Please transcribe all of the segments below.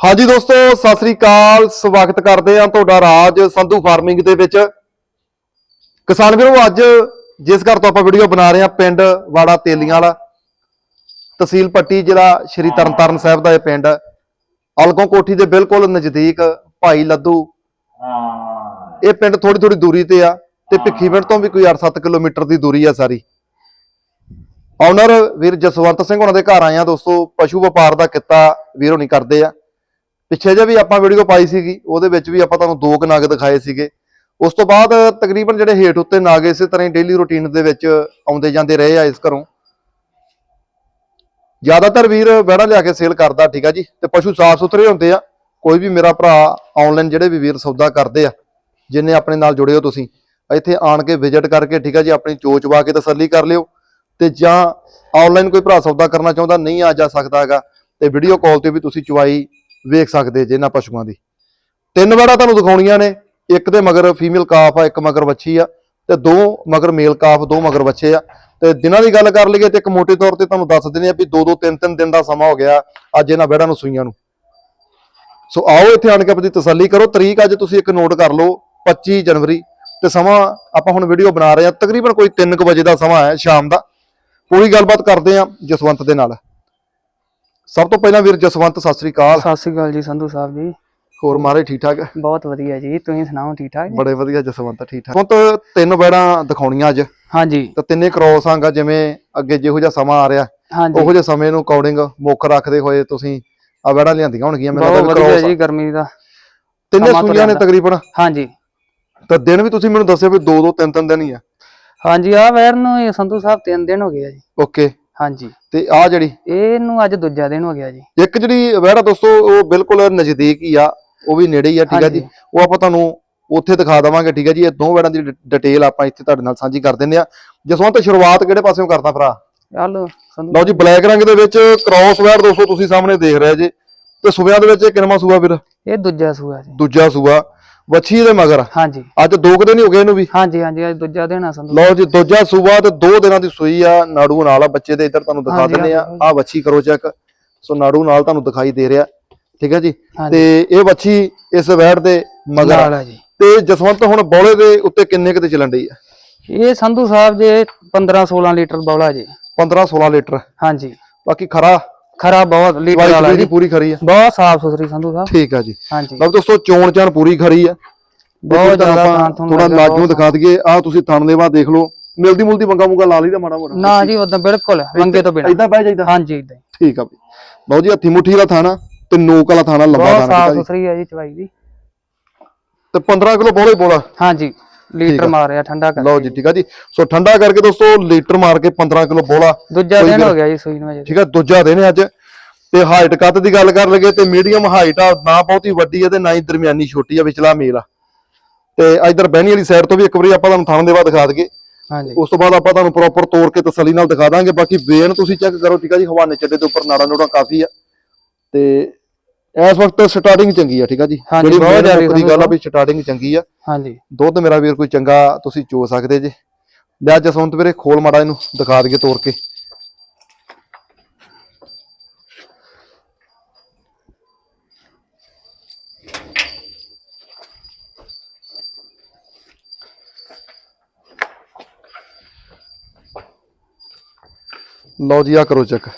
ਹਾਂਜੀ ਦੋਸਤੋ, ਸਤਿ ਸ੍ਰੀ ਅਕਾਲ। ਸਵਾਗਤ ਕਰਦੇ ਹਾਂ ਤੁਹਾਡਾ ਰਾਜ ਸੰਧੂ ਫਾਰਮਿੰਗ ਦੇ ਵਿੱਚ। ਕਿਸਾਨ ਵੀਰੋ, ਅੱਜ ਜਿਸ ਘਰ ਤੋਂ ਆਪਾਂ ਵੀਡੀਓ ਬਣਾ ਰਹੇ ਹਾਂ, ਪਿੰਡ ਵਾੜਾ ਤੇਲੀਆਂ ਵਾਲਾ। ਤਹਿਸੀਲ ਪੱਟੀ, ਜ਼ਿਲ੍ਹਾ ਸ਼੍ਰੀ ਤਰਨਤਾਰਨ ਸਾਹਿਬ ਦਾ ਇਹ ਪਿੰਡ। ਅਲਗੋਂ ਕੋਠੀ ਦੇ ਬਿਲਕੁਲ ਨਜ਼ਦੀਕ ਭਾਈ ਲੱਦੂ। ਇਹ ਪਿੰਡ ਥੋੜੀ ਥੋੜੀ ਦੂਰੀ ਤੇ ਆ ਤੇ ਭਿੱਖੀਵਿੰਡ ਤੋਂ ਵੀ ਕੋਈ 8-7 ਕਿਲੋਮੀਟਰ ਦੀ ਦੂਰੀ ਆ ਸਾਰੀ। ਓਨਰ ਵੀਰ ਜਸਵੰਤ ਸਿੰਘ ਉਹਨਾਂ ਦੇ ਘਰ ਆਏ ਆ ਦੋਸਤੋ। ਪਸ਼ੂ ਵਪਾਰ ਦਾ ਕਿੱਤਾ ਵੀਰੋ ਨਹੀਂ ਕਰਦੇ ਆ। ਪਿੱਛੇ ਜੇ ਵੀ ਆਪਾਂ ਵੀਡੀਓ ਪਾਈ ਸੀਗੀ, ਉਹਦੇ ਵਿੱਚ ਵੀ ਆਪਾਂ ਤੁਹਾਨੂੰ ਦੋ ਕੁ ਨਾਗ ਦਿਖਾਏ ਸੀਗੇ। ਉਸ ਤੋਂ ਬਾਅਦ ਤਕਰੀਬਨ ਜਿਹੜੇ ਹੇਠ ਉੱਤੇ ਨਗ ਇਸੇ ਤਰ੍ਹਾਂ ਹੀ ਡੇਲੀ ਰੁਟੀਨ ਦੇ ਵਿੱਚ ਆਉਂਦੇ ਜਾਂਦੇ ਰਹੇ ਆ ਇਸ ਘਰੋਂ। ਜ਼ਿਆਦਾਤਰ ਵੀਰ ਵੜਾ ਲਿਆ ਕੇ ਸੇਲ ਕਰਦਾ, ਠੀਕ ਆ ਜੀ? ਤੇ ਪਸ਼ੂ ਸਾਫ਼ ਸੁਥਰੇ ਹੁੰਦੇ ਆ। ਕੋਈ ਵੀ ਮੇਰਾ ਭਰਾ ਆਨਲਾਈਨ ਜਿਹੜੇ ਵੀ ਵੀਰ ਸੌਦਾ ਕਰਦੇ ਆ, ਜਿੰਨੇ ਆਪਣੇ ਨਾਲ ਜੁੜੇ ਹੋ ਤੁਸੀਂ, ਇੱਥੇ ਆਣ ਕੇ ਵਿਜ਼ਿਟ ਕਰਕੇ, ਠੀਕ ਆ ਜੀ, ਆਪਣੀ ਚੋਚ ਵਾ ਕੇ ਤਸੱਲੀ ਕਰ ਲਿਓ। ਤੇ ਜਾਂ ਆਨਲਾਈਨ ਕੋਈ ਭਰਾ ਸੌਦਾ ਕਰਨਾ ਚਾਹੁੰਦਾ, ਨਹੀਂ ਆ ਜਾ ਸਕਦਾ ਹੈਗਾ। ਤੇ ਵੀਡੀਓ ਕਾਲ ਤੇ ਵੀ ਤੁਸੀਂ ਚਵਾਈ ਵੇਖ ਸਕਦੇ ਜੇ ਇਹਨਾਂ ਪਸ਼ੂਆਂ ਦੀ। ਤਿੰਨ ਵੜਾ ਤੁਹਾਨੂੰ ਦਿਖਾਉਣੀਆਂ ਨੇ, ਇੱਕ ਦੇ ਮਗਰ ਫੀਮੇਲ ਕਾਫ ਆ, ਇੱਕ ਮਗਰ ਵੱਛੀ ਆ, ਤੇ ਦੋ ਮਗਰ ਮੇਲ ਕਾਫ ਦੋ ਮਗਰ ਬੱਚੇ ਆ। ਤੇ ਦਿਨਾਂ ਦੀ ਗੱਲ ਕਰ ਲਈਏ ਤੇ ਇੱਕ ਮੋਟੇ ਤੌਰ ਤੇ ਤੁਹਾਨੂੰ ਦੱਸ ਦਿੰਦੇ ਆ ਵੀ ਦੋ ਦੋ, ਤਿੰਨ ਤਿੰਨ ਦਿਨ ਦਾ ਸਮਾਂ ਹੋ ਗਿਆ ਅੱਜ ਇਹਨਾਂ ਵੜਾਂ ਨੂੰ ਸੂਈਆਂ ਨੂੰ। ਸੋ ਆਓ ਇੱਥੇ ਆਣ ਕੇ ਆਪਣੀ ਤਸੱਲੀ ਕਰੋ। ਤਰੀਕ ਅੱਜ ਤੁਸੀਂ ਇੱਕ ਨੋਟ ਕਰ ਲਓ 25 ਜਨਵਰੀ। ਤੇ ਸਮਾਂ ਆਪਾਂ ਹੁਣ ਵੀਡੀਓ ਬਣਾ ਰਹੇ ਆ ਤਕਰੀਬਨ ਕੋਈ 3:00 ਵਜੇ ਦਾ ਸਮਾਂ ਹੈ ਸ਼ਾਮ ਦਾ। ਪੂਰੀ ਗੱਲਬਾਤ ਕਰਦੇ ਆ ਜਸਵੰਤ ਦੇ ਨਾਲ। ਸਭ ਤੋਂ ਪਹਿਲਾਂ ਵੀਰ ਜਸਵੰਤ ਸਤਿ ਸ੍ਰੀ ਅਕਾਲ। ਸਤਿ ਸ਼੍ਰੀ ਅਕਾਲ ਜੀ ਸੰਧੂ ਸਾਹਿਬ ਜੀ। ਹੋਰ ਮਾਰੇ ਠੀਕ ਠਾਕ ਬਹੁਤ ਵਧੀਆ ਜੀ ਤੁਸੀਂ ਸੁਣਾਓ ਠੀਕ ਠਾਕ ਬੜੇ ਵਧੀਆ ਜਸਵੰਤ ਠੀਕ ਠਾਕ ਹੁਣ ਤਾਂ ਤਿੰਨ ਬੈੜਾਂ ਦਿਖਾਉਣੀਆਂ ਅੱਜ। ਹਾਂਜੀ। ਤੇ ਤਿੰਨੇ ਕ੍ਰੋਸ ਆਂਗਾ ਜਿਵੇਂ ਅੱਗੇ ਜਿਹੋ ਜਿਹਾ ਸਮਾਂ ਆ ਰਿਹਾ। ਉਹੋ ਜਿਹੇ ਸਮੇਂ ਨੂੰ ਅਕੋਰਡਿੰਗ ਮੁੱਖ ਰੱਖਦੇ ਹੋਏ ਤੁਸੀਂ ਆ ਬੈੜਾਂ ਲਿਆਂਦੀਆਂ ਹੋਣਗੀਆਂ ਮੈਨੂੰ ਲੱਗਦਾ ਵਧੀਆ ਕ੍ਰੋਸ ਜੀ ਗਰਮੀ ਦਾ ਤਿੰਨੇ ਸੂਈਆਂ ਨੇ ਤਕਰੀਬਨ? ਹਾਂਜੀ। ਤਾਂ ਦਿਨ ਵੀ ਤੁਸੀਂ ਮੈਨੂੰ ਦੱਸਿਆ ਵੀ ਦੋ ਦੋ ਤਿੰਨ ਤਿੰਨ ਦਿਨ ਹੀ ਆ। ਹਾਂਜੀ ਆ ਵੈਰ ਨੂੰ ਸੰਧੂ ਸਾਹਿਬ ਤਿੰਨ ਦਿਨ ਹੋ ਗਏ ਆ ਜੀ। ਓਕੇ। ਹਾਂਜੀ। ਤੇ ਆ ਜਿਹੜੀ ਇਹਨੂੰ ਅੱਜ ਦੂਜਾ ਦਿਨ ਹੋ ਗਿਆ ਜੀ। ਇੱਕ ਜਿਹੜੀ ਵੈੜਾ ਦੋਸਤੋ ਉਹ ਬਿਲਕੁਲ ਨਜ਼ਦੀਕ ਹੀ ਆ ਉਹ ਵੀ ਨੇੜੇ ਹੀ ਆ ਠੀਕ ਆ ਜੀ। ਉਹ ਆਪਾਂ ਤੁਹਾਨੂੰ ਉੱਥੇ ਦਿਖਾ ਦਵਾਂਗੇ ਠੀਕ ਆ ਜੀ। ਇਹ ਦੋ ਵੈੜਾਂ ਦੀ ਡਿਟੇਲ ਆਪਾਂ ਇੱਥੇ ਤੁਹਾਡੇ ਨਾਲ ਸਾਂਝੀ ਕਰ ਦਿੰਦੇ ਆ। ਜਸਵੰਤ ਸ਼ੁਰੂਆਤ ਕਿਹੜੇ ਪਾਸਿਓਂ ਕਰਦਾ ਭਰਾ? ਚੱਲ ਲਓ ਜੀ ਬਲੈਕ ਰੰਗ ਦੇ ਵਿੱਚ ਕ੍ਰਾਸ ਵੈੜ ਦੋਸਤੋ ਤੁਸੀਂ ਸਾਹਮਣੇ ਦੇਖ ਰਹੇ ਜੇ। ਤੇ ਸੂਬਿਆਂ ਦੇ ਵਿੱਚ ਇਹ ਕਿੰਨਵਾਂ ਸੂਆ ਵੀਰ? ਇਹ ਦੂਜਾ ਸੂਆ ਜੀ। ਦੂਜਾ ਸੂਆ। ਵੱਛੀ ਦੇ ਮਗਰ। ਹਾਂਜੀ। ਅੱਜ ਦੋ ਕੁ ਦਿਨ ਹੀ ਹੋ ਗਏ ਇਹਨੂੰ ਵੀ। ਹਾਂਜੀ ਹਾਂਜੀ ਅੱਜ ਦੂਜਾ ਦਿਨ ਆ ਸੰਧੂ। ਲਓ ਜੀ ਦੂਜਾ ਸੂਆ ਤੇ ਦੋ ਦਿਨਾਂ ਦੀ ਸੂਈ ਆ ਨਾੜੂ ਨਾਲ ਆ ਬੱਚੇ ਦੇ ਇੱਧਰ ਤੁਹਾਨੂੰ ਦਿਖਾ ਹਾਂਜੀ, ਦਿੰਦੇ ਆ। ਆ ਵੱਛੀ ਕਰੋ ਚੈੱਕ ਸੋ ਨਾੜੂ ਨਾਲ ਤੁਹਾਨੂੰ ਦਿਖਾਈ ਦੇ ਰਿਹਾ। ਠੀਕ ਹੈ ਜੀ? ਹਾਂਜੀ। ਤੇ ਇਹ ਵੱਛੀ ਇਸ ਵੈੜ ਦੇ ਮਗਰ ਨਾਲ ਆ। ਆ ਜੀ। ਤੇ ਜਸਵੰਤ ਹੁਣ ਬੌਲੇ ਦੇ ਉੱਤੇ ਕਿੰਨੇ ਕਿਤੇ ਚੱਲਣ ਡਈ ਆ? ਇਹ ਸੰਧੂ ਸਾਹਿਬ ਜੇ 15 16 ਲੀਟਰ ਬੌਲਾ ਜੀ। 15 16 ਲੀਟਰ। ਹਾਂਜੀ। ਬਾਕੀ ਖਰਾ ਖਰਾ ਬਹੁਤ ਲੀਟਰ ਵਾਲਾ ਜੀ। ਪੂਰੀ ਖਰੀ ਆ। ਬਹੁਤ ਸਾਫ਼ ਸੁਥਰੀ ਸੰਧੂ ਸਾਹਿਬ। ਠੀਕ ਆ ਜੀ। ਹਾਂਜੀ। ਲਓ ਦੋਸਤੋ ਚੋਣ ਚਾਣ ਪੂਰੀ ਖਰੀ ਆ। ਬਹੁਤ ਜ਼ਿਆਦਾ ਥਾਂ ਥੋੜਾ ਬਹੁਤ ਦਿਖਾ ਦਈਏ। ਆ ਤੁਸੀਂ ਥਣ ਦੇ ਬਾਅਦ ਦੇਖ ਲਓ। ਮਿਲਦੀ ਮੁਲਦੀ ਮੰਗਾ ਮੁੰਗਾ ਲਾ ਲਈਦਾ ਮਾੜਾ ਮੋੜਾ ਨਾ ਜੀ ਉਦਾਂ ਬਿਲਕੁਲ ਮੰਗੇ ਤੋਂ ਬਿਨਾ। ਇਦਾਂ ਬਹਿ ਜਾਈਦਾ। ਹਾਂਜੀ ਇਦਾਂ ਠੀਕ ਆ ਬਈ। ਲਓ ਜੀ ਹੱਥੀ ਮੁੱਠੀ ਵਾਲਾ ਥਾਣਾ ਤੇ ਨੋਕ ਵਾਲਾ ਥਾਣਾ ਲੰਬਾ ਬਹੁਤ ਥਾਣਾ ਸਾਫ਼ ਆ ਜੀ? ਸੁਥਰੀ ਹੈ ਜੀ ਚਵਾਈ ਦੀ। ਤੇ 15 ਕਿਲੋ ਬੋਲੇ ਬੋਲਾ ਹਾਂਜੀ। ਲੀਟਰ ਮਾਰਿਆ ਠੰਡਾ ਕਰ ਲਓ ਜੀ ਠੀਕ ਆ ਜੀ। ਸੋ ਠੰਡਾ ਕਰਕੇ ਦੋਸਤੋ ਲੀਟਰ ਮਾਰ ਕੇ 15 ਕਿਲੋ ਬੋਲਾ। ਦੂਜਾ ਦਿਨ ਹੋ ਗਿਆ ਜੀ ਸੂਈ ਨੂੰ ਅਜੇ ਠੀਕ ਆ ਦੂਜਾ ਦਿਨ ਹੈ ਅੱਜ। ਤੇ ਹਾਈਟ ਕੱਦ ਦੀ ਗੱਲ ਕਰ ਲਈਏ ਤੇ ਮੀਡੀਅਮ ਹਾਈਟ ਆ ਨਾ ਬਹੁਤੀ ਵੱਡੀ ਹੈ ਤੇ ਨਾ ਹੀ ਦਰਮਿਆਨੀ ਛੋਟੀ ਆ ਵਿਚਲਾ ਮੇਲ ਆ। ਤੇ ਇਧਰ ਬਹਿਣੀ ਵਾਲੀ ਸਾਈਡ ਤੋਂ ਵੀ ਇੱਕ ਵਾਰੀ ਆਪਾਂ ਤੁਹਾਨੂੰ ਥਾਣ ਦੇ ਬਾਅਦ ਦਿਖਾ ਦਈਏ। ਹਾਂਜੀ। ਉਸ ਤੋਂ ਬਾਅਦ ਆਪਾਂ ਤੁਹਾਨੂੰ ਪ੍ਰੋਪਰ ਤੋੜ ਕੇ ਤਸੱਲੀ ਨਾਲ ਦਿਖਾ ਦਾਂਗੇ। ਬਾਕੀ ਵੇਨ ਤੁਸੀਂ ਚੈੱਕ ਕਰੋ ਠੀਕ ਆ ਜੀ ਹਵਾਨੇ ਚੱਡੇ ਦੇ ਉੱਪਰ ਨਾੜਾ ਨੂੜਾ ਕਾਫੀ ਆ। ਤੇ ਇਸ ਵਕਤ ਸਟਾਰਟਿੰਗ ਚੰਗੀ ਆ ਠੀਕ ਆ ਜੀ। ਜਿਹੜੀ ਬਹੁਤ ਜ਼ਿਆਦਾ ਦੀ ਗੱਲ ਆ ਵੀ ਸਟਾਰਟਿੰਗ ਚੰਗੀ ਆ। ਹਾਂਜੀ। ਦੁੱਧ ਮੇਰਾ ਵੀਰ ਕੋਈ ਚੰਗਾ ਤੁਸੀਂ ਚੋ ਸਕਦੇ ਜੇ। ਲੈ ਜਸਵੰਤ ਵੀਰੇ, ਖੋਲ ਮਾੜਾ ਇਹਨੂੰ, ਦਿਖਾ ਦਈਏ ਤੋੜ ਕੇ। ਲਓ ਜੀ ਆ ਕਰੋ ਚੈੱਕ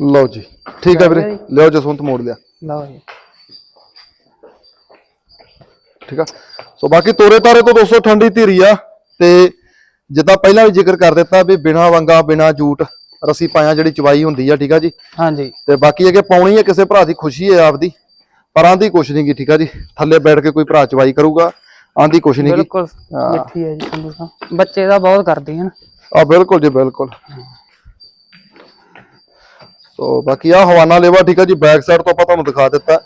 ਲਓ ਜੀ। ਠੀਕ ਆ ਵੀਰੇ। ਲਿਓ ਜਸਵੰਤ ਮੋੜ ਲਿਆ। ਲਓ ਜੀ। ਠੀਕ ਆ। ਸੋ ਬਾਕੀ ਤੋਰੇ ਤਾਰੇ ਤੋਂ ਦੋਸਤੋ ਠੰਡੀ ਧੀਰੀ ਆ ਤੇ ਜਿੱਦਾਂ ਪਹਿਲਾਂ ਵੀ ਜ਼ਿਕਰ ਕਰ ਦਿੱਤਾ ਵੀ ਬਿਨਾ ਵੰਗਾ ਬਿਨਾ ਜੂਟ ਰਸੀ ਪਾਇਆ ਜਿਹੜੀ ਚਵਾਈ ਹੁੰਦੀ ਆ ਠੀਕ ਆ ਜੀ? ਹਾਂਜੀ। ਤੇ ਬਾਕੀ ਇਹ ਕਿ ਪਾਉਣੀ ਹੈ ਕਿਸੇ ਭਰਾ ਦੀ ਖੁਸ਼ੀ ਹੈ ਆਪਦੀ ਪਰ ਆਂਦੀ ਕੁਛ ਨਹੀਂ ਗੀ ਠੀਕ ਆ ਜੀ? ਥੱਲੇ ਬੈਠ ਕੇ ਕੋਈ ਭਰਾ ਚਵਾਈ ਕਰੂਗਾ ਆਂਦੀ ਕੁਛ ਨਹੀਂ ਬਿਲਕੁਲ ਮਿੱਠੀ ਹੈ ਜੀ ਸੰਧੂ ਸਾਹਿਬ ਬੱਚੇ ਦਾ ਬਹੁਤ ਕਰਦੀ ਹਨ ਆ ਬਿਲਕੁਲ ਜੀ ਬਿਲਕੁਲ। ਸੋ ਬਾਕੀ ਆ ਹਵਾਨਾ ਲੇਵਾ ਠੀਕ ਆ ਜੀ ਬੈਕ ਸਾਈਡ ਤੋਂ ਆਪਾਂ ਤੁਹਾਨੂੰ ਦਿਖਾ ਦਿੱਤਾ।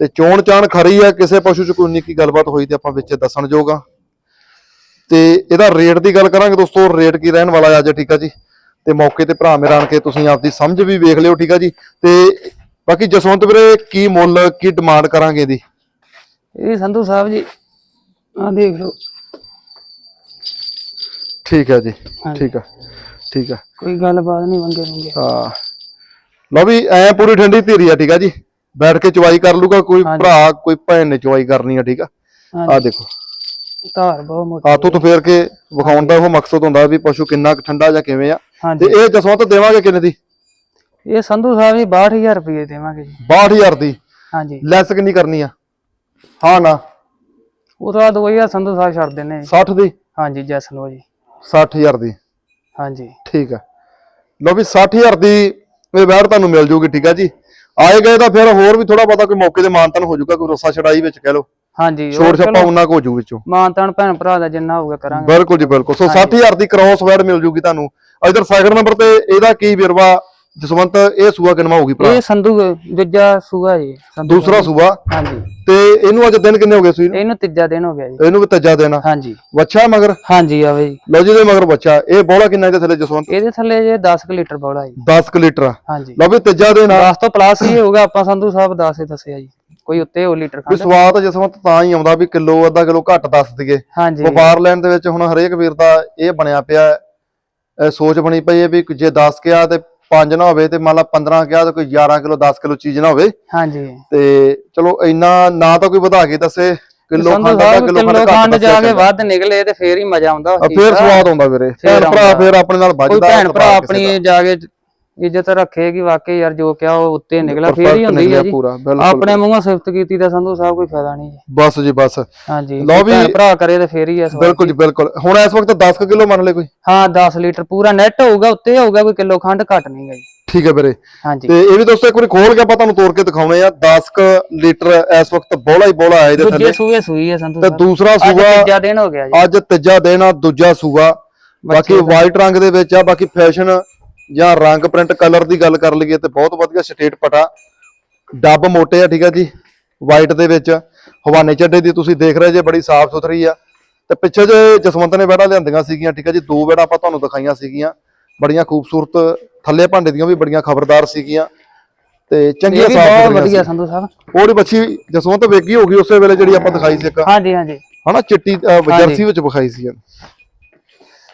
ਤੇ ਚੋਣ ਚਾਣ ਖਰੀ ਆ ਕਿਸੇ ਪਸ਼ੂ ਚ ਕੋਈ ਨਿੱਕੀ ਗੱਲਬਾਤ ਹੋਈ ਤੇ ਆਪਾਂ ਵਿੱਚ ਦੱਸਣ ਜੋਗਾ ਤੇ ਇਹਦਾ ਰੇਟ ਦੀ ਗੱਲ ਕਰਾਂਗੇ ਦੋਸਤੋ ਰੇਟ ਕੀ ਰਹਿਣ ਵਾਲਾ ਹੈ ਅੱਜ ਠੀਕ ਆ ਜੀ। ਤੇ ਮੌਕੇ ਤੇ ਭਰਾ ਮੇਰਾ ਆਣ ਕੇ ਤੁਸੀਂ ਆਪਦੀ ਸਮਝ ਵੀ ਵੇਖ ਲਿਓ ਠੀਕ ਆ ਜੀ। ਤੇ ਬਾਕੀ ਜਸਵੰਤ ਵੀਰੇ ਕੀ ਮੁੱਲ ਕੀ ਡਿਮਾਂਡ ਕਰਾਂਗੇ ਇਹਦੀ? ਇਹ ਸੰਧੂ ਸਾਹਿਬ ਜੀ ਆ ਦੇਖ ਲਓ। ਠੀਕ ਹੈ ਜੀ। ਠੀਕ ਆ ਠੀਕ ਆ। ਕੋਈ ਗੱਲਬਾਤ ਨਹੀਂ ਵੰਗੇ ਵੰਗੇ ਹਾਂ। ਲਓ ਵੀ ਐ ਪੂਰੀ ਠੰਡੀ ਧੀਰੀ ਆ ਠੀਕ ਆ ਜੀ? ਬੈਠ ਕੇ ਚਵਾਈ ਕਰ ਲੂਗਾ ਕੋਈ। ਭਰਾ ਕੋਈ ਭੈਣ ਨੇ ਚਵਾਈ ਕਰਨੀ ਆ ਠੀਕ ਆ? ਆ ਦੇਖੋ। ਧਾਰ ਬਹੁਤ ਮੋਟੀ ਹੱਥੋਂ ਤੋਂ ਫੇਰ ਕੇ ਵਿਖਾਉਣ ਦਾ ਉਹ ਮਕਸਦ ਹੁੰਦਾ ਵੀ ਪਸ਼ੂ ਕਿੰਨਾ ਠੰਡਾ ਜਾਂ ਕਿਵੇਂ ਆ। ਤੇ ਇਹ ਜਸਵੰਤ ਦੇਵਾਂਗੇ ਕਿੰਨੇ ਦੀ? ਇਹ ਸੰਧੂ ਸਾਹਿਬ ਜੀ 62000 ਰੁਪਏ ਦੇਵਾਂਗੇ ਜੀ। 62000 ਦੀ। ਹਾਂਜੀ। ਲੈਸ ਕਿੰਨੀ ਕਰਨੀ ਆ? ਹਾਂ ਨਾ। ਉਹ ਤੋਂ ਬਾਅਦ 2000 ਸੰਧੂ ਸਾਹਿਬ ਛੱਡ ਦਿੰਨੇ ਜੀ। 60 ਦੀ? ਹਾਂਜੀ ਜੈਸ ਲੋ ਜੀ। 60000 ਦੀ। ਹਾਂਜੀ। ਠੀਕ ਆ। ਲਓ ਵੀ 60000 ਦੀ ਇਹ ਵੈੜ ਤੁਹਾਨੂੰ ਮਿਲ ਜੂਗੀ ਠੀਕ ਆ ਜੀ। ਆਏ ਗਏ ਤਾਂ ਫਿਰ ਹੋਰ ਵੀ ਥੋੜਾ ਬਹੁਤਾ ਕੋਈ ਮੌਕੇ ਤੇ ਮਾਨਤਨ ਹੋ ਜਾਊਗਾ ਕੋਈ ਰੱਸਾ ਛੜਾਈ ਵਿੱਚ ਕਹਿ ਲਓ। ਹਾਂਜੀ ਛੋੜ ਛੱਪਾ ਉਹਨਾਂ ਕੋ ਹੋ ਜੂ ਵਿੱਚੋਂ। ਮਾਨਤਾਨ ਭੈਣ ਭਰਾ ਦਾ ਜਿੰਨਾ ਹੋਊਗਾ ਕਰਾਂਗੇ। ਬਿਲਕੁਲ ਜੀ ਬਿਲਕੁਲ। ਸੋ 60000 ਦੀ ਕ੍ਰੋਸ ਵੈੜ ਮਿਲ ਜੂਗੀ ਤੁਹਾਨੂੰ। ਇਧਰ ਸੈਕਿੰਡ ਨੰਬਰ ਤੇ ਇਹਦਾ ਕੀ ਵਿਰਵਾ? ਜਸਵੰਤ ਇਹ ਸੂਆ ਕਿਨਵਾ ਹੋਊਗੀ ਭਰਾ? ਇਹ ਸੰਧੂ ਦੂਜਾ ਸੂਆ ਜੀ ਸੰਧੂ ਦੂਸਰਾ ਸੂਆ? ਹਾਂਜੀ। ਤੇ ਇਹਨੂੰ ਅੱਜ ਦਿਨ ਕਿੰਨੇ ਹੋ ਗਏ ਸੂਈ ਨੂੰ? ਇਹਨੂੰ ਤੀਜਾ ਦਿਨ ਹੋ ਗਿਆ ਜੀ। ਇਹਨੂੰ ਵੀ ਤੱਜਾ ਦੇਣਾ ਹਾਂਜੀ। ਵੱਛਾ ਮਗਰ? ਹਾਂਜੀ ਆਵੇ ਜੀ। ਲਓ ਜੀ ਦੇ ਮਗਰ ਬੱਚਾ ਇਹ ਬੋਲਾ ਕਿੰਨਾ ਇਹਦੇ ਥੱਲੇ ਜਸਵੰਤ? ਇਹਦੇ ਥੱਲੇ ਜੇ 10 ਕੁ ਲੀਟਰ ਬੌਲਾ ਜੀ। 10 ਕੁ ਲੀਟਰ ਆ। ਹਾਂਜੀ। ਲਓ ਵੀ ਤੱਜਾ ਦੇਣਾ 10 ਤੋਂ ਪਲੱਸ ਹੀ ਹੋਊਗਾ ਆਪਾਂ ਸੰਧੂ ਸਾਹਿਬ 10 ਹੀ ਦੱਸਿਆ ਜੀ। ਕੋਈ ਉੱਤੇ ਹੋ ਲੀਟਰ ਵੀ ਸਵਾਦ ਜਸਵੰਤ ਤਾਂ ਹੀ ਆਉਂਦਾ ਵੀ ਕਿਲੋ ਅੱਧਾ ਕਿਲੋ ਘੱਟ ਦੱਸ ਦਈਏ। ਹਾਂਜੀ। ਵਪਾਰ ਲੈਣ ਦੇ ਵਿੱਚ ਹੁਣ ਹਰੇਕ ਵੀਰ ਦਾ ਇਹ ਬਣਿਆ ਪਿਆ। ਹੈ, ਇਹ ਸੋਚ ਬਣੀ ਪਈ ਹੈ ਵੀ ਜੇ 10 ਕਿਹਾ ਤੇ 5 ਨਾ ਹੋਵੇ ਤੇ ਮੰਨ ਲਾ 15 ਕਿਹਾ ਤੇ ਕੋਈ 11 ਕਿਲੋ 10 ਕਿਲੋ ਚੀਜ਼ ਨਾ ਹੋਵੇ ਹਾਂਜੀ ਤੇ ਚਲੋ ਇੰਨਾ ਨਾ ਤਾਂ ਕੋਈ ਵਧਾ ਕੇ ਦੱਸੇ ਕਿਲੋ ਖੰਡ ਦਾ ਕਿਲੋ ਖੰਡ ਜਾ ਕੇ। ਵੱਧ ਨਿਕਲੇ ਤੇ ਫੇਰ ਹੀ ਮਜ਼ਾ ਆਉਂਦਾ ਫੇਰ। ਸਵਾਦ ਆਉਂਦਾ ਵੀਰੇ ਭੈਣ ਭਰਾ। ਫੇਰ ਆਪਣੇ ਨਾਲ ਵੱਜਦਾ ਭੈਣ ਭਰਾ ਆਪਣੀ ਜਾ ਕੇ ਇੱਜ਼ਤ ਰੱਖੇਗੀ ਵਾਕਈ ਯਾਰ ਜੋ ਕਿਹਾ ਉਹ ਉੱਤੇ ਨਿਕਲਿਆ ਫੇਰ ਹੀ ਹੁੰਦੀ ਹੈ ਜੀ। ਆਪਣੇ ਮੂੰਹੋਂ ਸਿਫਤ ਕੀਤੀ ਤਾਂ ਸੰਧੂ ਸਾਹਿਬ ਕੋਈ ਫਾਇਦਾ ਨਹੀਂ ਜੀ ਬਸ ਜੀ ਬਸ। ਹਾਂਜੀ ਲਓ ਵੀ- ਭਰਾ ਕਰੇ ਤੇ ਫੇਰ ਹੀ ਸਵਾਦ ਬਿਲਕੁਲ ਜੀ। ਬਿਲਕੁਲ। ਹੁਣ ਇਸ ਵਕਤ 10 ਕਿਲੋ ਮੰਨ ਲੈ ਕੋਈ? ਹਾਂ 10 ਲੀਟਰ ਪੂਰਾ ਨੈਟ ਹੋਊਗਾ ਉੱਤੇ ਹੋਊਗਾ ਕੋਈ ਕਿਲੋ ਖੰਡ ਘੱਟ ਨਹੀਂ ਗਾ ਜੀ। ਠੀਕ ਹੈ ਵੀਰੇ। ਤੇ ਇਹ ਵੀ ਦੋਸਤੋ ਇੱਕ ਵਾਰੀ ਖੋਲ ਕੇ ਆਪਾਂ ਤੁਹਾਨੂੰ ਤੋੜ ਕੇ ਦਿਖਾਉਣੇ ਆ। 10 ਕ ਲੀਟਰ ਇਸ ਵਕਤ ਬੋਲਾ ਹੀ ਬੋਲਾ ਇਹਦੇ ਦੂਜੇ ਥੱਲੇ। ਸੂਏ ਸੂਈ ਹੈ ਸੰਧੂ ਤੇ ਦੂਸਰਾ ਅੱਜ ਸੂਆ ਤੀਜਾ ਦਿਨ ਹੋ ਗਿਆ ਜੀ। ਅੱਜ ਤੀਜਾ ਦਿਨ ਆ ਦੂਜਾ ਸੂਆ। ਬਾਕੀ ਵਾਈਟ ਰੰਗ ਦੇ ਵਿੱਚ ਆ ਬਾਕੀ ਫੈਸ਼ਨ ਜਾਂ ਰੰਗ ਪ੍ਰਿੰਟ ਕਲਰ ਦੀ ਗੱਲ ਕਰ ਲਈਏ ਤੇ ਬਹੁਤ ਵਧੀਆ ਸਟੇਟ ਪਟਾ। ਡੱਬ ਮੋਟੇ ਆ ਠੀਕ ਆ ਜੀ। ਵਾਈਟ ਦੇ ਵਿੱਚ। ਹਵਾਨੇ ਚੱਡੇ ਦੀ ਤੁਸੀਂ ਦੇਖ ਰਹੇ ਜੇ ਬੜੀ ਸਾਫ਼ ਸੁਥਰੀ ਆ। ਤੇ ਪਿੱਛੇ ਜੇ ਜਸਵੰਤ ਨੇ ਬੈੜਾ ਲਿਆਂਦੀਆਂ ਸੀਗੀਆਂ ਠੀਕ ਆ ਜੀ। ਦੋ ਬੈੜਾ ਆਪਾਂ ਤੁਹਾਨੂੰ ਦਿਖਾਈਆਂ ਸੀਗੀਆਂ। ਬੜੀਆਂ ਖੂਬਸੂਰਤ ਥੱਲੇ ਭਾਂਡੇ ਦੀਆਂ ਵੀ ਬੜੀਆਂ ਖਬਰਦਾਰ ਸੀਗੀਆਂ। ਤੇ ਚੰਗੀਆਂ ਸਾਫ਼ ਬਹੁਤ ਵਧੀਆ ਸੰਧੂ ਸਾਹਿਬ। ਉਹਦੀ ਬੱਚੀ ਜਸਵੰਤ ਵੇਗੀ ਹੋ ਗਈ ਉਸੇ ਵੇਲੇ ਜਿਹੜੀ ਆਪਾਂ ਦਿਖਾਈ ਸੀ ਇੱਕ। ਹਾਂਜੀ ਹਾਂਜੀ। ਹਨਾ ਚਿੱਟੀ ਜਰਸੀ ਵਿੱਚ ਵਿਖਾਈ ਸੀ।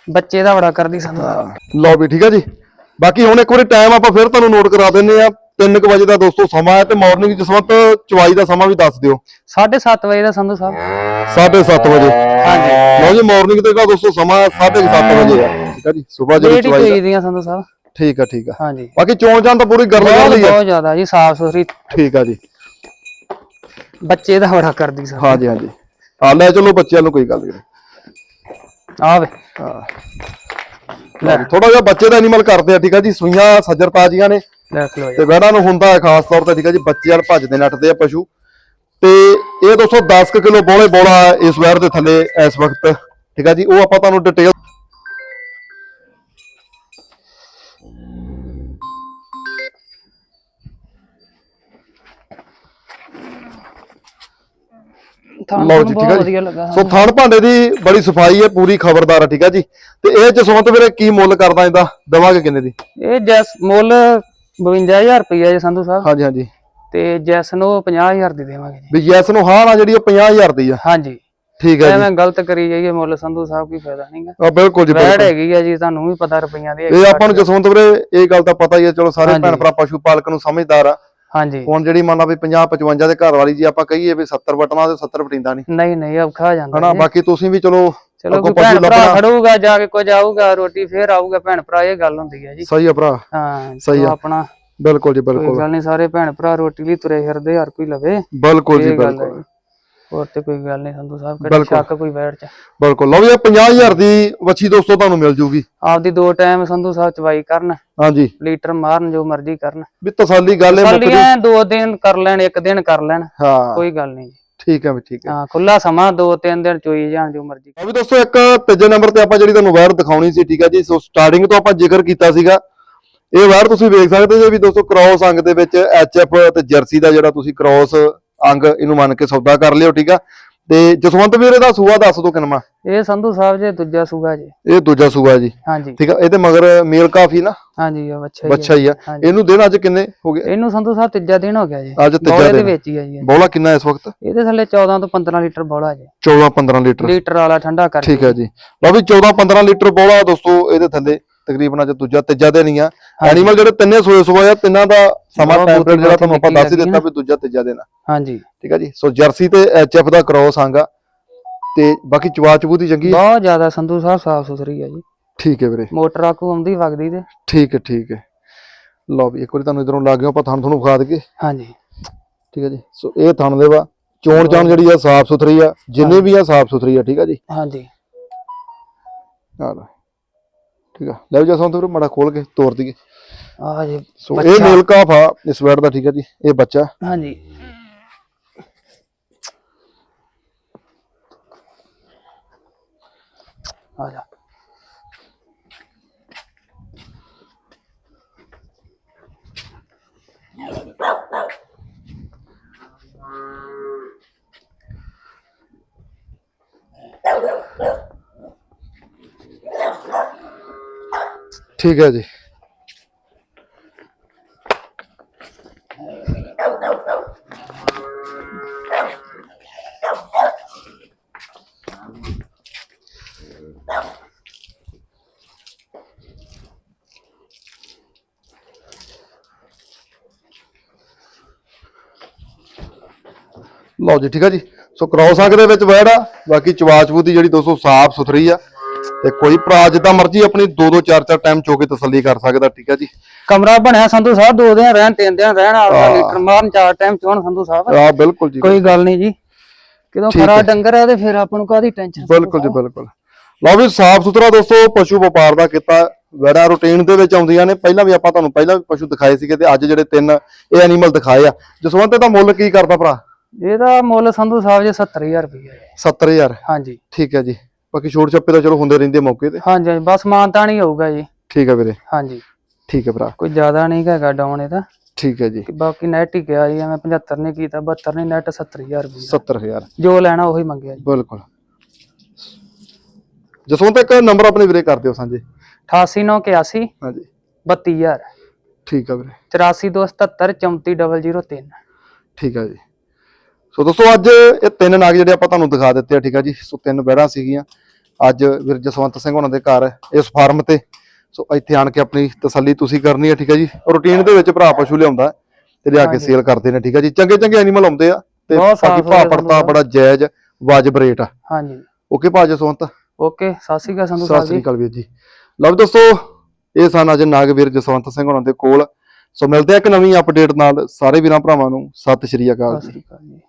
ਬੱਚੇ ਦਾ ਬੜਾ ਕਰਦੀ ਸੰਧੂ ਸਾਹਿਬ। ਲਓ ਵੀ ਠੀਕ ਆ ਜੀ। ਬਾਕੀ ਹੁਣ ਇੱਕ ਵਾਰੀ ਟਾਈਮ ਆਪਾਂ ਫਿਰ ਤੁਹਾਨੂੰ ਨੋਟ ਕਰਾ ਦਿੰਨੇ ਆ 3 ਵਜੇ ਦਾ ਦੋਸਤੋ ਸਮਾਂ ਹੈ ਤੇ ਮਾਰਨਿੰਗ ਜਿਸ ਵਕਤ ਚਵਾਈ ਦਾ ਸਮਾਂ ਵੀ ਦੱਸ ਦਿਓ। 7:30 ਵਜੇ ਦਾ ਸੰਧੂ ਸਾਹਿਬ। 7:30 ਵਜੇ। ਹਾਂਜੀ। ਲਓ ਜੀ ਮਾਰਨਿੰਗ ਤੇ ਦਾ ਦੋਸਤੋ ਸਮਾਂ 7:30 ਵਜੇ। ਆ ਠੀਕ ਆ ਜੀ ਸਵੇਰ ਜਿਹੜੀ ਹੀ ਚਵਾਈ ਦਾ ਚੋਈਦੀਆਂ ਸੰਧੂ ਸਾਹਿਬ। ਠੀਕ ਆ ਠੀਕ ਆ ਹਾਂਜੀ। ਬਾਕੀ ਚੋਣ ਜਾਣ ਤਾਂ ਪੂਰੀ ਗਰਮ ਬਹੁਤ ਲਈ ਆ ਬਹੁਤ ਜ਼ਿਆਦਾ ਜੀ ਸਾਫ਼ ਸੁਥਰੀ। ਠੀਕ ਆ ਜੀ। ਬੱਚੇ ਦਾ ਬੜਾ ਕਰਦੀ ਸਰ ਹਾਂਜੀ ਹਾਂਜੀ। ਆ ਲੈ ਚਲੋ ਬੱਚਿਆਂ ਨੂੰ ਕੋਈ ਗੱਲ ਨਹੀਂ। ਆਵੇ ਲੈ ਥੋੜਾ ਜਿਹਾ ਬੱਚੇ ਦਾ ਐਨੀਮਲ ਕਰਦੇ ਆ ਠੀਕ ਆ ਜੀ ਸੂਈਆਂ ਸੱਜਰ ਤਾਜ਼ੀਆਂ ਨੇ। ਤੇ ਵੈੜਾਂ ਨੂੰ ਹੁੰਦਾ ਹੈ ਖਾਸ ਤੌਰ ਤੇ ਠੀਕ ਹੈ ਜੀ ਬੱਚੇ ਵਾਲ ਭੱਜਦੇ ਨੱਠਦੇ ਆ ਪਸ਼ੂ। ਤੇ ਇਹ ਦੋਸਤੋ 10 ਕਿਲੋ ਬੋਲੇ ਬੋਲਾ ਇਸ ਵੈੜ ਦੇ ਥੱਲੇ ਇਸ ਵਕਤ ਠੀਕ ਹੈ ਜੀ ਉਹ ਆਪਾਂ ਤੁਹਾਨੂੰ ਡਿਟੇਲ ਲਓ ਜੀ ਠੀਕ ਬਹੁਤ ਹੈ ਵਧੀਆ ਜੀ ਲੱਗਾ ਸੋ ਥਣ ਭਾਂਡੇ ਦੀ ਬੜੀ ਸਫ਼ਾਈ ਹੈ ਪੂਰੀ ਖਬਰਦਾਰ ਹੈ ਠੀਕ ਹੈ ਜੀ। ਤੇ ਇਹ ਜਸਵੰਤ ਵੀਰੇ ਕੀ ਮੁੱਲ ਕਰਦਾ ਇਹਦਾ? ਦਵਾਂਗੇ ਕਿੰਨੇ ਦੀ? ਇਹ ਜੈਸ ਮੁੱਲ 52000 ਰੁਪਇਆ ਜੀ ਸੰਧੂ ਸਾਹਿਬ। ਹਾਂਜੀ ਹਾਂਜੀ। ਤੇ ਜੈਸ ਨੂੰ 50000 ਦੀ ਦੇਵਾਂਗੇ ਜੀ। ਵੀ ਯੈਸ ਨੂੰ ਹਾਂ ਨਾ ਜਿਹੜੀ ਉਹ 50000 ਦੀ ਆ। ਹਾਂਜੀ। ਠੀਕ ਹੈ ਜੀ। ਐਵੇਂ ਗਲਤ ਕਰੀ ਜਾਈਏ ਮੁੱਲ ਸੰਧੂ ਸਾਹਿਬ ਕੀ ਫਾਇਦਾ ਨਹੀਂਗਾ ਆ ਬਿਲਕੁਲ ਜੀ ਵੈੜ ਬਿਲਕੁਲ। ਹੈਗੀ ਆ ਜੀ ਤੁਹਾਨੂੰ ਵੀ ਪਤਾ ਰੁਪਈਆਂ ਦੀ ਇਹ ਆਪਾਂ ਨੂੰ ਜਸਵੰਤ ਵੀਰੇ ਇਹ ਗੱਲ ਤਾਂ ਪਤਾ ਹੀ ਹੈ ਚਲੋ ਸਾਰੇ ਹਾਂਜੀ। ਭੈਣ ਭਰਾ ਪਸ਼ੂ ਪਾਲਕ ਨੂੰ ਸਮਝਦਾਰ ਆ। ਹਾਂਜੀ। ਹੁਣ ਜਿਹੜੀ ਮੰਨ ਲਾ ਵੀ 50 55 ਦੇ ਘਰ ਵਾਲੀ ਜੀ ਆਪਾਂ ਕਹੀਏ ਵੀ 70 ਬਟਨਾਂ ਤੇ 70 ਬਟਿੰਦਾ ਨਹੀਂ। ਨਹੀਂ ਨਹੀਂ ਔਖਾ ਜਾਂਦਾ ਹਨਾ। ਬਾਕੀ ਤੁਸੀਂ ਵੀ ਚਲੋ ਚਲੋ ਕੋਈ ਭੈਣ ਭਰਾ ਖੜੂਗਾ ਜਾ ਕੇ ਕੁਝ ਆਊਗਾ ਰੋਟੀ ਫੇਰ ਆਊਗਾ ਭੈਣ ਭਰਾ ਇਹ ਗੱਲ ਹੁੰਦੀ ਹੈ ਜੀ। ਸਹੀ ਆ ਭਰਾ। ਹਾਂ ਸਹੀ ਆ। ਆਪਣਾ ਬਿਲਕੁਲ ਜੀ ਕੋਈ ਬਿਲਕੁਲ। ਗੱਲ ਨਹੀਂ ਸਾਰੇ ਭੈਣ ਭਰਾ ਰੋਟੀ ਲਈ ਤੁਰੇ ਫਿਰਦੇ ਹਰ ਕੋਈ ਲਵੇ। ਬਿਲਕੁਲ ਜੀ ਬਿਲਕੁਲ। ਹੋਰ ਤੇ ਕੋਈ ਗੱਲ ਨਹੀਂ ਸੰਧੂ ਸਾਹਿਬ ਕਿਹੜਾ ਬਿਲਕੁਲ। ਸ਼ੱਕ ਕੋਈ ਬੈਠ ਚ ਬਿਲਕੁਲ। ਲਓ ਵੀ ਇਹ 50000 ਦੀ ਵੱਛੀ ਦੋਸਤੋ ਤੁਹਾਨੂੰ ਮਿਲ ਜੂਗੀ। ਆਪਦੀ ਦੋ ਟਾਈਮ ਸੰਧੂ ਸਾਹਿਬ ਚਵਾਈ ਕਰਨ। ਹਾਂਜੀ। ਲੀਟਰ ਮਾਰਨ ਜੋ ਮਰਜ਼ੀ ਕਰਨ। ਵੀ ਤਸੱਲੀ ਗੱਲ ਹੈ ਮੁੱਕਦੀ। ਸਾਲੀਆਂ ਦੋ ਦਿਨ ਕਰ ਲੈਣ ਇੱਕ ਦਿਨ ਕਰ ਲੈਣ। ਹਾਂ। ਕੋਈ ਗੱਲ ਨਹੀਂ ਠੀਕ ਹੈ ਵੀ ਠੀਕ ਹੈ। ਹਾਂ ਖੁੱਲਾ ਸਮਾਂ ਦੋ ਤਿੰਨ ਦਿਨ ਚੋਈ ਜਾਣ ਜੋ ਮਰਜ਼ੀ ਆ ਵੀ ਦੋਸਤੋ ਇੱਕ ਤੀਜੇ ਨੰਬਰ ਤੇ ਆਪਾਂ ਜਿਹੜੀ ਤੁਹਾਨੂੰ ਵਾਇਰ ਦਿਖਾਉਣੀ ਸੀ ਠੀਕ ਹੈ ਜੀ। ਸੋ ਸਟਾਰਟਿੰਗ ਤੋਂ ਆਪਾਂ ਜ਼ਿਕਰ ਕੀਤਾ ਸੀਗਾ। ਇਹ ਵਾਇਰ ਤੁਸੀਂ ਵੇਖ ਸਕਦੇ ਜੇ ਵੀ ਦੋਸਤੋ ਕ੍ਰਾਸ ਅੰਗ ਦੇ ਵਿੱਚ ਐਚਐਫ ਤੇ ਜਰਸੀ ਦਾ ਜਿਹੜਾ ਤੁਸੀਂ ਕ੍ਰਾਸ ਅੰਗ ਇਹਨੂੰ ਮੰਨ ਕੇ ਸੌਦਾ ਕਰ ਲਿਓ ਠੀਕ ਆ? ਤੇ ਜਸਵੰਤ ਵੀਰ ਇਹਦਾ ਸੂਆ ਦੱਸ ਦੋ ਕਿੰਨਾ? ਇਹ ਸੰਧੂ ਸਾਹਿਬ ਜੇ ਦੂਜਾ ਸੂਗਾ ਜੀ। ਇਹ ਦੂਜਾ ਸੂਆ ਜੀ। ਹਾਂਜੀ। ਠੀਕ ਆ ਇਹਦੇ ਮਗਰ ਮੇਲ ਕਾਫੀ ਨਾ? ਹਾਂਜੀ ਉਹ ਬੱਚਾ ਹੀ ਬੱਚਾ ਹੀ ਆ। ਇਹਨੂੰ ਦਿਨ ਅੱਜ ਕਿੰਨੇ ਹੋ ਗਏ? ਇਹਨੂੰ ਸੰਧੂ ਸਾਹਿਬ ਤੀਜਾ ਦਿਨ ਹੋ ਗਿਆ ਜੀ। ਅੱਜ ਤੀਜਾ ਬੋਲੇ ਦੇ ਦਿਨ। ਵਿੱਚ ਹੀ ਆ ਜੀ। ਬੋਲਾ ਕਿੰਨਾ ਇਸ ਵਕਤ? ਇਹਦੇ ਥੱਲੇ 14 ਤੋਂ 15 ਲੀਟਰ ਬੋਲਾ ਜੀ। 14 15 ਲੀਟਰ। ਲੀਟਰ ਵਾਲਾ ਠੰਡਾ ਕਰਕੇ। ਠੀਕ ਹੈ ਜੀ। ਲਓ ਵੀ 14 15 ਲੀਟਰ ਬੋਲਾ ਦੋਸਤੋ ਇਹਦੇ ਥੱਲੇ। ਤਕਰੀਬਨ ਅੱਜ ਦੂਜਾ ਤੀਜਾ ਦਿਨ ਹੀ ਆ। ਐਨੀਮਲ ਜਿਹੜੇ ਤਿੰਨੇ ਸੋਏ ਸੋਏ ਆ ਤਿੰਨਾਂ ਦਾ ਸਮਾਂ ਟੈਂਪਰੇਚਰ ਜਿਹੜਾ ਤੁਹਾਨੂੰ ਆਪਾਂ ਦੱਸ ਹੀ ਦਿੱਤਾ ਵੀ ਦੂਜਾ ਤੀਜਾ ਦਿਨ ਆ। ਹਾਂਜੀ। ਠੀਕ ਹੈ ਜੀ? ਸੋ ਜਰਸੀ ਤੇ ਐਚਐਫ ਦਾ ਕ੍ਰੋਸ ਆਂਗਾ। ਤੇ ਬਾਕੀ ਚਵਾ ਚਬੂ ਦੀ ਚੰਗੀ ਆ। ਬਹੁਤ ਜ਼ਿਆਦਾ ਸੰਧੂ ਸਾਹਿਬ ਸਾਫ਼ ਸੁਥਰੀ ਆ ਜੀ। ਠੀਕ ਹੈ ਵੀਰੇ। ਮੋਟਰ ਆਕੂ ਆਉਂਦੀ ਵਗਦੀ ਤੇ। ਠੀਕ ਹੈ ਠੀਕ ਹੈ। ਲਓ ਵੀ ਇੱਕ ਵਾਰੀ ਤੁਹਾਨੂੰ ਇਧਰੋਂ ਲੱਗ ਗਿਆ ਆਪਾਂ ਥਣ ਤੁਹਾਨੂੰ ਵਿਖਾ ਦਈਏ। ਹਾਂਜੀ। ਠੀਕ ਹੈ ਜੀ? ਸੋ ਇਹ ਥਣ ਦੇ ਵਾ। ਚੋਣ ਚਾਣ ਜਿਹੜੀ ਆ ਸਾਫ਼ ਸੁਥਰੀ ਆ। ਜਿੰਨੇ ਵੀ ਆ ਸਾਫ਼ ਸੁਥਰੀ ਆ ਠੀਕ ਆ ਜੀ? ਹਾਂਜੀ। ਆ ਲਓ। ਠੀਕ ਆ। ਲੈ ਜਾ ਸੰਤ ਵੀਰ ਮੜਾ ਖੋਲ ਕੇ ਤੋੜ ਦਈਏ। ਆ ਜੀ ਸੋ ਇਹ ਮੇਲ ਕਾਫ ਆ ਇਸ ਵੈਟ ਦਾ ਠੀਕ ਆ ਜੀ। ਇਹ ਬੱਚਾ। ਹਾਂਜੀ। ਆ ਜਾ। ਠੀਕ ਹੈ ਜੀ। ਲਓ ਜੀ, ਠੀਕ ਹੈ ਜੀ। ਸੋ ਕ੍ਰੋਸ ਅੰਕ ਦੇ ਵਿੱਚ ਵੈੜ ਆ ਬਾਕੀ ਚਵਾਚਬੂ ਦੀ ਜਿਹੜੀ ਦੋਸਤੋ ਸਾਫ਼ ਸੁਥਰੀ ਆ। ਤੇ ਕੋਈ ਭਰਾ ਜਿੱਦਾਂ ਮਰਜ਼ੀ ਆਪਣੀ ਦੋ ਦੋ ਚਾਰ ਚਾਰ ਟਾਈਮ ਚੋ ਕੇ ਤਸੱਲੀ ਕਰ ਸਕਦਾ ਠੀਕ ਆ ਜੀ? ਕਮਰਾ ਬਣਿਆ ਸੰਧੂ ਸਾਹਿਬ ਦੋ ਦਿਨ ਰਹਿਣ ਤਿੰਨ ਦਿਨ ਰਹਿਣ ਆਪਦਾ ਲੀਟਰ ਮਾਰਨ ਚਾਰ ਟਾਈਮ ਚੋਣ ਸੰਧੂ ਸਾਹਿਬ। ਆ ਬਿਲਕੁਲ ਜੀ ਕੋਈ ਗੱਲ ਨਹੀਂ ਜੀ। ਕਿਦੋਂ ਖਰਾ ਡੰਗਰ ਹੈ ਤੇ ਫਿਰ ਆਪਾਂ ਨੂੰ ਕਾਦੀ ਟੈਨਸ਼ਨ ਬਿਲਕੁਲ ਜੀ ਬਿਲਕੁਲ। ਲਓ ਵੀ ਸਾਫ਼ ਸੁਥਰਾ ਦੋਸਤੋ ਪਸ਼ੂ ਵਪਾਰ ਦਾ ਕੀਤਾ ਵੈੜਾ ਰੂਟੀਨ ਦੇ ਵਿੱਚ ਆਉਂਦੀਆਂ ਨੇ। ਪਹਿਲਾਂ ਵੀ ਆਪਾਂ ਤੁਹਾਨੂੰ ਪਹਿਲਾਂ ਵੀ ਪਸ਼ੂ ਦਿਖਾਏ ਸੀਗੇ ਤੇ ਅੱਜ ਜਿਹੜੇ ਤਿੰਨ ਇਹ ਐਨੀਮਲ ਦਿਖਾਏ ਆ। ਜਸਵੰਤ ਇਹਦਾ ਮੁੱਲ ਕੀ ਕਰਦਾ ਭਰਾ? ਇਹਦਾ ਮੁੱਲ ਸੰਧੂ ਸਾਹਿਬ ਜੀ 70000 ਰੁਪਏ 70000 ਹਾਂਜੀ। ਠੀਕ ਹੈ ਜੀ। ਬਾਕੀ ਛੋਟ ਛੱਪੇ ਤਾਂ ਚਲੋ ਹੁੰਦੇ ਰਹਿੰਦੇ ਆ ਮੌਕੇ ਤੇ। ਹਾਂਜੀ ਹਾਂਜੀ, ਬਸ ਮਾਨਤਾ ਨਹੀਂ ਹੋਊਗਾ ਜੀ। ਠੀਕ ਹੈ ਵੀਰੇ। ਹਾਂਜੀ। ਠੀਕ ਹੈ ਭਰਾ। ਕੋਈ ਜ਼ਿਆਦਾ ਨਹੀਂ ਹੈਗਾ ਡਾਊਨ ਇਹਦਾ। ਠੀਕ ਹੈ ਜੀ। ਬਾਕੀ ਨੈਟ ਹੀ ਗਿਆ ਜੀ ਮੈਂ 75 ਨੇ ਕੀਤਾ 72 ਨੇ ਨੈਟ 70000 ਰੁਪਏ 70000 ਜੋ ਲੈਣਾ ਉਹੀ ਮੰਗਿਆ ਜੀ। ਬਿਲਕੁਲ। ਜਸਵੰਤ ਇੱਕ ਨੰਬਰ ਆਪਣੇ ਵੀਰੇ ਕਰ ਦਿਓ ਸਾਂਝੇ। 88981 ਹਾਂਜੀ। 32000 ਠੀਕ ਹੈ ਵੀਰੇ। 8477 34003 ਠੀਕ ਹੈ ਜੀ। ਸੋ ਦੋਸਤੋ ਅੱਜ ਇਹ ਤਿੰਨ ਨਾਗ ਜਿਹੜੇ ਆਪਾਂ ਤੁਹਾਨੂੰ ਦਿਖਾ ਦਿੱਤੇ ਆ ਠੀਕ ਆ ਜੀ। ਸੋ ਤਿੰਨ ਬਹਿਰਾਂ ਸੀਗੀਆਂ। ਅੱਜ ਵੀਰ ਜਸਵੰਤ ਸਿੰਘ ਉਹਨਾਂ ਦੇ ਘਰ ਇਸ ਫਾਰਮ ਤੇ। ਸੋ ਇੱਥੇ ਆਣ ਕੇ ਆਪਣੀ ਤਸੱਲੀ ਤੁਸੀਂ ਕਰਨੀ ਹੈ ਠੀਕ ਆ ਜੀ? ਰੂਟੀਨ ਦੇ ਵਿੱਚ ਭਰਾ ਪਸ਼ੂ ਲਿਆਉਂਦਾ ਤੇ ਲਿਆ ਕੇ ਸੇਲ ਕਰਦੇ ਨੇ ਠੀਕ ਆ ਜੀ? ਚੰਗੇ ਚੰਗੇ ਐਨੀਮਲ ਆਉਂਦੇ ਆ ਤੇ ਬਾਕੀ ਭਾਅ ਪੜਤਾ ਬੜਾ ਜਾਇਜ਼ ਵਾਜਬ ਰੇਟ ਆ। ਹਾਂਜੀ। ਓਕੇ ਭਾ ਜਸਵੰਤ। ਓਕੇ ਸਤਿ ਸ਼੍ਰੀ ਅਕਾਲ ਸੰਧੂ ਸਤਿ ਸਾਹਿਬ ਸ੍ਰੀ ਜੀ। ਅਕਾਲ ਵੀਰ ਜੀ। ਲਓ ਦੋਸਤੋ ਇਹ ਸਨ ਅੱਜ ਨਾਗਵੀਰ ਜਸਵੰਤ ਸਿੰਘ ਉਹਨਾਂ ਦੇ ਕੋਲ। ਸੋ ਮਿਲਦੇ ਆ ਇੱਕ ਨਵੀਂ ਅਪਡੇਟ ਨਾਲ। ਸਾਰੇ ਵੀਰਾਂ ਭਰਾਵਾਂ ਨੂੰ ਸਤਿ ਸ਼੍ਰੀ ਅਕਾਲ ਸਤਿ ਸ਼੍ਰੀ ਅਕਾਲ ਜੀ।